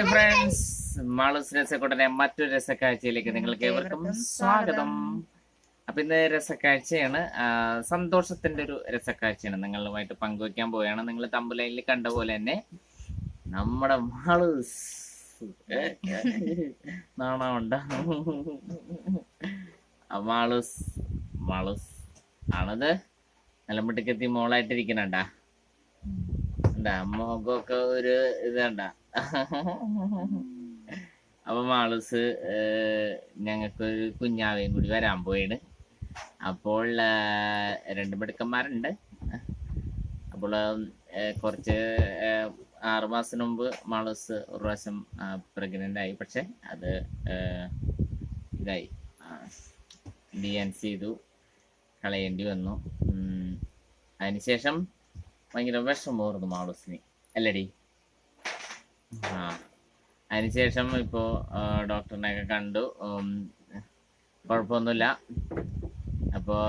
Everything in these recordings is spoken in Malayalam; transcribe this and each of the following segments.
മാളൂസ് രസക്കൂട്ടനെ മറ്റൊരു രസക്കാഴ്ചയിലേക്ക് നിങ്ങൾക്ക് ഏവർക്കും സ്വാഗതം. അപ്പൊ ഇന്ന് രസക്കാഴ്ചയാണ്. സന്തോഷത്തിന്റെ ഒരു രസക്കാഴ്ചയാണ്. നിങ്ങളുമായിട്ട് പങ്കുവെക്കാൻ പോവുകയാണ്. നിങ്ങൾ തമ്പുലയിൽ കണ്ട പോലെ തന്നെ നമ്മുടെ മാളൂസ് നാണമുണ്ട മാളൂസ് മാളൂസ് ആണത്. നല്ല മിടുക്കെത്തി മോളായിട്ടിരിക്കണണ്ടാ മുഖമൊക്കെ ഒരു ഇതണ്ട അപ്പൊ മാളൂസ് ഞങ്ങൾക്ക് ഒരു കുഞ്ഞാവയും കൂടി വരാൻ പോയിണ് അപ്പോൾ രണ്ട് മിടുക്കന്മാരുണ്ട്. അപ്പോൾ കുറച്ച് ആറു മുമ്പ് മാളൂസ് ഒരു പ്രാവശ്യം പ്രഗ്നന്റ് ആയി. പക്ഷെ അത് ഇതായി. ഡി എൻ സി ചെയ്തു. കളയേണ്ടി വന്നു. അതിനുശേഷം ഭയങ്കര വിഷമമായിരുന്നു മാളൂസിന്. അല്ലടി. ആ. അതിനുശേഷം ഇപ്പോൾ ഡോക്ടറിനെയൊക്കെ കണ്ടു. കുഴപ്പമൊന്നുമില്ല. അപ്പോൾ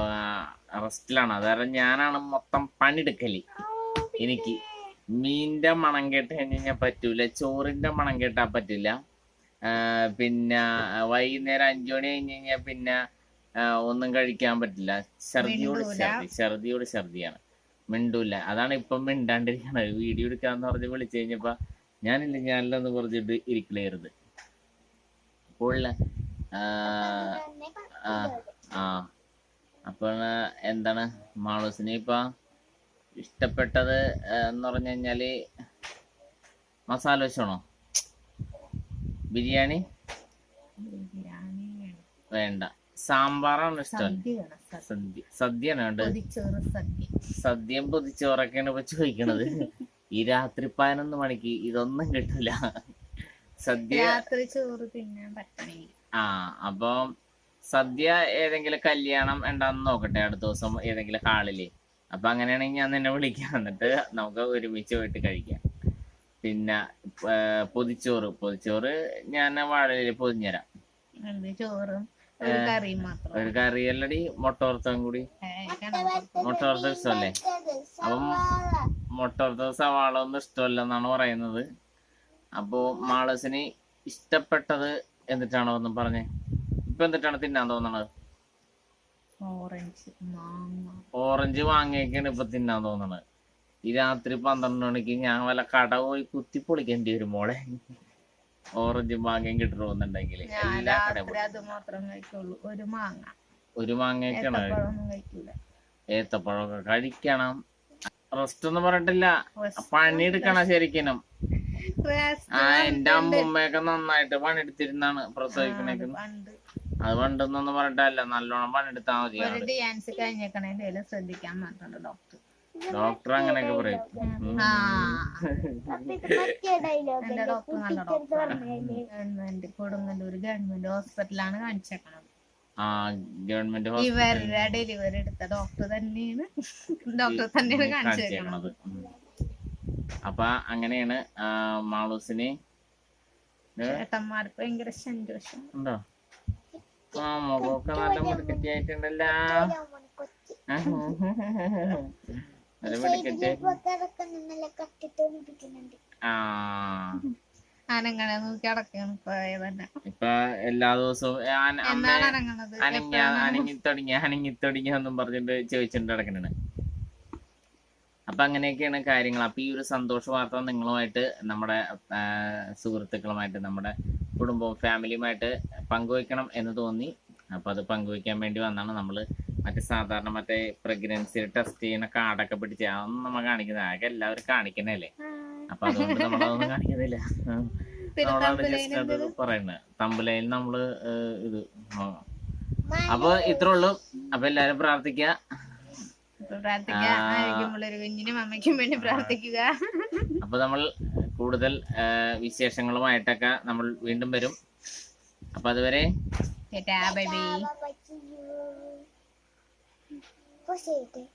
റെസ്റ്റിലാണ് അത് കാരണം ഞാനാണ് മൊത്തം പണിയെടുക്കൽ. എനിക്ക് മീനിന്റെ മണം കേട്ട് കഴിഞ്ഞ് കഴിഞ്ഞാൽ പറ്റൂല. ചോറിന്റെ മണം കേട്ടാൽ പറ്റില്ല പിന്നെ വൈകുന്നേരം അഞ്ചു മണി കഴിഞ്ഞ് കഴിഞ്ഞാൽ പിന്നെ ഒന്നും കഴിക്കാൻ പറ്റില്ല. ഛർദിയോട്. ഛർദി. ഛർദിയോട് ഛർദിയാണ്. മിണ്ടൂല. അതാണ് ഇപ്പം മിണ്ടാണ്ടിരിക്കണത്. വീഡിയോ എടുക്കാന്ന് പറഞ്ഞ് വിളിച്ചു കഴിഞ്ഞപ്പോ ഞാനില്ല ഞാനില്ലെന്ന് പറഞ്ഞിട്ട് ഇരിക്കലായിരുന്നു അപ്പോൾ ആ, അപ്പോൾ എന്താണ് മാളൂസിനെ ഇപ്പൊ ഇഷ്ടപ്പെട്ടത് എന്ന് പറഞ്ഞു കഴിഞ്ഞാൽ മസാല വെച്ചാണോ ബിരിയാണി? ബിരിയാണി വേണ്ട. സാമ്പാറാണ് ഇഷ്ടം. സദ്യ. സദ്യ. സദ്യ. സദ്യയാണ് പൊതിച്ചോറൊക്കെയാണ് ഇപ്പൊ ചോദിക്കണത്. ഈ രാത്രി പതിനൊന്ന് മണിക്ക് ഇതൊന്നും കിട്ടില്ല സദ്യ രാത്രി ചോറ് തിന്നാൻ പറ്റണമെങ്കിൽ ആ അപ്പൊ സദ്യ ഏതെങ്കിലും കല്യാണം ഉണ്ടാന്ന് നോക്കട്ടെ അടുത്ത ദിവസം ഏതെങ്കിലും ഹാളിൽ. അപ്പൊ അങ്ങനെയാണെങ്കിൽ ഞാൻ നിന്നെ വിളിക്കാം. എന്നിട്ട് നമുക്ക് ഒരുമിച്ച് പോയിട്ട് കഴിക്കാം. പിന്നെ പൊതിച്ചോറ്. പൊതിച്ചോറ് ഞാൻ വാഴയിൽ പൊതിഞ്ഞുതരാം. എന്ത് ചോറും? ഒരു കറി അല്ലടി മുട്ട വറുത്തതും കൂടി. മുട്ട വറുത്ത ഇഷ്ടമല്ലേ അപ്പം മുട്ട വറുത്ത സവാള ഒന്നും ഇഷ്ടമല്ലെന്നാണ് പറയുന്നത്. അപ്പോ മാളസിന് ഇഷ്ടപ്പെട്ടത് എന്നിട്ടാണോ ഒന്നും പറഞ്ഞേ. ഇപ്പൊ എന്നിട്ടാണ് തിന്നാൻ തോന്നണത്? ഓറഞ്ച്. വാങ്ങിയൊക്കെയാണ് ഇപ്പൊ തിന്നാൻ തോന്നണത്. ഈ രാത്രി പന്ത്രണ്ട് മണിക്ക് ഞാൻ വല്ല കട പോയി കുത്തി പൊളിക്കേണ്ടി വരും മോളെ. ഓറഞ്ചും മാങ്ങയും കിട്ടണമെന്നുണ്ടെങ്കിൽ എല്ലാ കടയും അത് മാത്രം കഴിക്കുള്ളൂ. ഒരു മാങ്ങ. ഒരു മാങ്ങയൊക്കെയാണ് ഏത്തപ്പഴമൊക്കെ കഴിക്കണം. റെസ്റ്റ് ഒന്നും പറഞ്ഞിട്ടില്ല. പണിയെടുക്കണം ശരിക്കും ആ എന്റെ അമ്മൂമ്മയൊക്കെ നന്നായിട്ട് പണിയെടുത്തിരുന്നാണ് പ്രസവിക്കണേക്ക്. അത് പണ്ടെന്നൊന്നും പറഞ്ഞിട്ടല്ല. നല്ലോണം പണിയെടുത്താൽ മതി ഡോക്ടർ. ഡോക്ടർ അങ്ങനെയൊക്കെ പറയും. എന്റെ ഡോക്ടർ നല്ല ഗവൺമെന്റ് കൊടുങ്ങല്ലൂർ ഗവൺമെന്റ് ഹോസ്പിറ്റലാണ് കാണിച്ചേക്കണത്. ആ ഗവൺമെന്റ് ഇവരുടെ ഡെലിവറി എടുത്ത ഡോക്ടർ തന്നെയാണ് ഡോക്ടർ തന്നെയാണ് കാണിച്ചേക്കണത്. അപ്പൊ അങ്ങനെയാണ് മാളൂസിനെ ചേട്ടന്മാർക്ക് ഭയങ്കര സന്തോഷം. ഉണ്ടോ? ആ മുഖമൊക്കെ നല്ല മുടുക്കറ്റി അനങ്ങനെ നോക്കി അടക്കാണ് ഇപ്പൊ എല്ലാ ദിവസവും അനങ്ങ അനങ്ങി തുടങ്ങി അനങ്ങി തുടങ്ങി എന്നും പറഞ്ഞിട്ട് ചോദിച്ചിട്ട് കിടക്കണേ അപ്പൊ അങ്ങനെയൊക്കെയാണ് കാര്യങ്ങൾ. അപ്പൊ ഈ ഒരു സന്തോഷ വാർത്ത നിങ്ങളുമായിട്ട് നമ്മുടെ സുഹൃത്തുക്കളുമായിട്ട് നമ്മുടെ കുടുംബവും ഫാമിലിയുമായിട്ട് പങ്കുവെക്കണം എന്ന് തോന്നി. അപ്പൊ അത് പങ്കുവെക്കാൻ വേണ്ടി വന്നാണ് നമ്മൾ മറ്റേ സാധാരണ മറ്റേ പ്രഗ്നൻസി ടെസ്റ്റ് ചെയ്യുന്ന കാർഡൊക്കെ പിടിച്ച് അതൊന്നും നമ്മ കാണിക്കുന്നത് ആകെ എല്ലാവരും കാണിക്കണല്ലേ അപ്പൊ അതുകൊണ്ട് നമ്മളതൊന്നും കാണിക്കുന്നില്ല നമ്മളാണ് ജസ്റ്റ് അത് പറയുന്നത് തമ്പലയിൽ നമ്മൾ ഇത്. അപ്പൊ ഇത്ര ഉള്ളു അപ്പൊ എല്ലാരും പ്രാർത്ഥിക്കുക പ്രാർത്ഥിക്കുക കുഞ്ഞിനും അമ്മയ്ക്കും വേണ്ടി പ്രാർത്ഥിക്കുക അപ്പൊ നമ്മൾ കൂടുതൽ വിശേഷങ്ങളുമായിട്ടൊക്കെ നമ്മൾ വീണ്ടും വരും അപ്പൊ അതുവരെ ബൈ ബൈ 欲しいで。